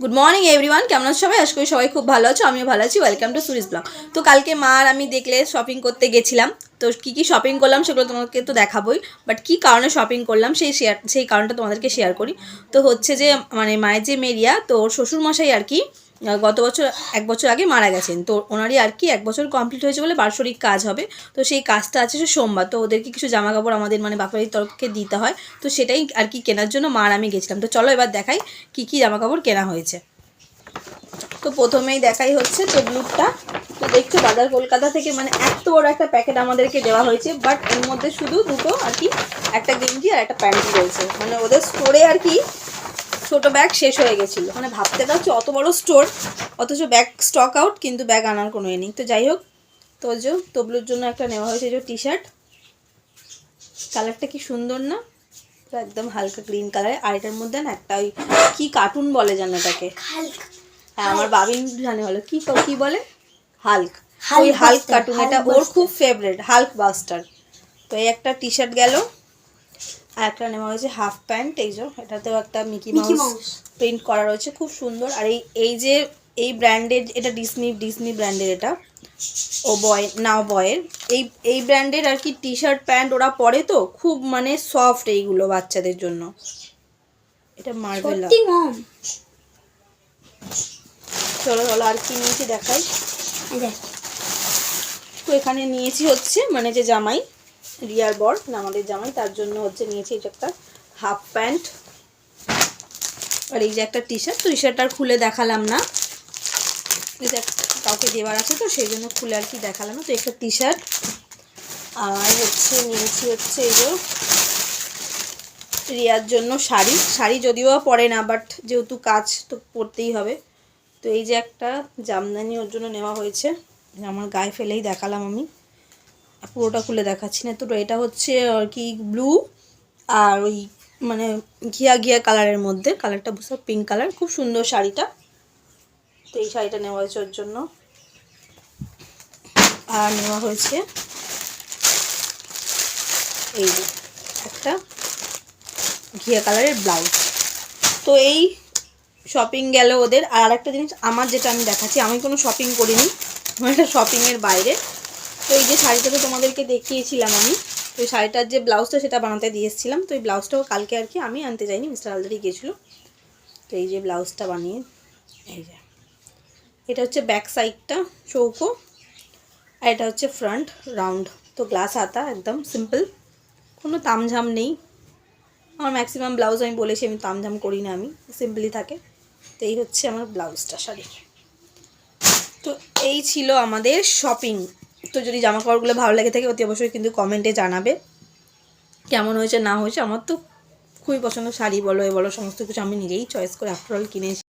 Good morning everyone কেমন আছো সবাই? আশা করি সবাই খুব ভালো আছো, আমিও ভালো আছি। ওয়েলকাম টু সুরিস ব্লগ তো কালকে মা আর আমি দেখলে শপিং করতে গেছিলাম। তো কী কী শপিং করলাম সেগুলো তোমাকে তো দেখাবোই। বাট কী কারণে শপিং করলাম সেই শেয়ার সেই কারণটা তোমাদেরকে শেয়ার করি। তো হচ্ছে যে মানে মায়ের যে মেরিয়া, তো ওর শ্বশুরমশাই আর কি গত বছর, এক বছর আগে মারা গেছেন। তো ওনারই আর কি এক বছর কমপ্লিট হয়েছে বলে বার্ষরিক কাজ হবে। তো সেই কাজটা আছে সে সোমবার। তো ওদেরকে কিছু জামা কাপড় আমাদের মানে বাপের তরফ থেকে দিতে হয়। তো সেটাই আর কি কেনার জন্য মার আমি গেছিলাম। তো চলো এবার দেখাই কী কী জামা কাপড় কেনা হয়েছে। তো প্রথমেই দেখাই হচ্ছে তো টেবলুটটা তো দেখছ বাজার কলকাতা থেকে মানে এত বড় একটা প্যাকেট আমাদেরকে দেওয়া হয়েছে। বাট এর মধ্যে শুধু দুটো আর কি, একটা গেঞ্জি আর একটা প্যান্ট রয়েছে। মানে ওদের স্টোরে আর কি ছোট ব্যাগ শেষ হয়ে গেছিল। মানে ভাবতে পারছ অত বড় স্টোর অথচ ব্যাগ স্টক আউট কিন্তু ব্যাগ আনার কোনো এ নেই। তো যাই হোক তো যে তবলুর জন্য একটা নেওয়া হয়েছে যে টি শার্ট কালারটা কি সুন্দর না? তো একদম হালকা গ্রিন কালারে আর এটার মধ্যে না একটা ওই কী কার্টুন বলে জানো এটাকে? হ্যাঁ আমার বাবিন জানে হলো কি কি বলে? হাল্ক। হাল্ক ওই হাল্ক কার্টুন এটা ওর খুব ফেভারিট হাল্ক বাস্টার তো এই একটা টি শার্ট গেল। আর একটা নেওয়া হয়েছে হাফ প্যান্ট এই যে এটাতেও একটা মিকি মাউস। প্রিন্ট করা রয়েছে খুব সুন্দর। আর এই এই যে এই ব্র্যান্ডের এটা ডিসনি ডিসনি ব্র্যান্ডের এটা ও বয় নাও বয়ের। এই এই ব্র্যান্ডের আর কি টি শার্ট প্যান্ট ওরা পরে তো খুব মানে সফট এইগুলো বাচ্চাদের জন্য। এটা মার্বেলা। চলো চলো আর কি নিয়েছি দেখাই। তো এখানে নিয়েছি হচ্ছে মানে যে জামাই রিয়ার বর আমাদের জামাই, তার জন্য হচ্ছে নিয়েছি যে একটা হাফ প্যান্ট আর এই যে একটা টি শার্ট তো টি শার্ট আর খুলে দেখালাম না। কাউকে দেওয়ার আছে, তো সেই জন্য খুলে আর কি দেখালাম না। তো একটা টি শার্ট আর হচ্ছে নিয়েছি হচ্ছে এই যে রিয়ার জন্য শাড়ি। শাড়ি যদিও পরে না বাট যেহেতু কাজ তো পরতেই হবে। তো এই যে একটা জামদানি ওর জন্য নেওয়া হয়েছে। আমার গায়ে ফেলেই দেখালাম আমি। পুরোটা খুলে দেখাচ্ছি না। তো এটা হচ্ছে আর কি ব্লু আর ওই মানে ঘিয়া ঘিয়া কালারের মধ্যে। কালারটা বুঝতে পিঙ্ক কালার খুব সুন্দর শাড়িটা। তো এই শাড়িটা নেওয়া হয়েছে ওর জন্য। আর নেওয়া হয়েছে এই একটা ঘিয়া কালারের ব্লাউজ তো এই শপিং গেল ওদের। আর একটা জিনিস, আমার যেটা আমি দেখাচ্ছি, আমি কোনো শপিং করিনি। আমার একটা শপিংয়ের বাইরে। তো এই যে শাড়িটা তো তোমাদেরকে দেখিয়েছিলাম আমি, তো এই শাড়িটার যে ব্লাউজটা সেটা বানাতে দিয়ে এসেছিলাম, তো এই ব্লাউজটাও কালকে আর কি আমি আনতে যাইনি, মিস্টার আলদারি গিয়েছিল তো এই যে ব্লাউজটা বানিয়ে, এই যে। এটা হচ্ছে ব্যাক সাইডটা চৌকো, আর এটা হচ্ছে ফ্রন্ট রাউন্ড তো গ্লাস হাতা, একদম সিম্পল কোনো তামঝাম নেই। আমার ম্যাক্সিমাম ব্লাউজ আমি বলেছি, আমি তামঝাম করি না আমি সিম্পলি থাকে। তো এই হচ্ছে আমার ব্লাউজটা শাড়ির। তো এই ছিল আমাদের শপিং তো যদি জামা কাপড়গুলো ভালো লেগে থাকে, অতি অবশ্যই কিন্তু কমেন্টে জানাবে। কেমন হয়েছে, না হয়েছে, আমার তো খুবই পছন্দ শাড়ি বলো, এ বলো, সমস্ত কিছু আমি নিজেই চয়েস করে আফটারঅল কিনেছি।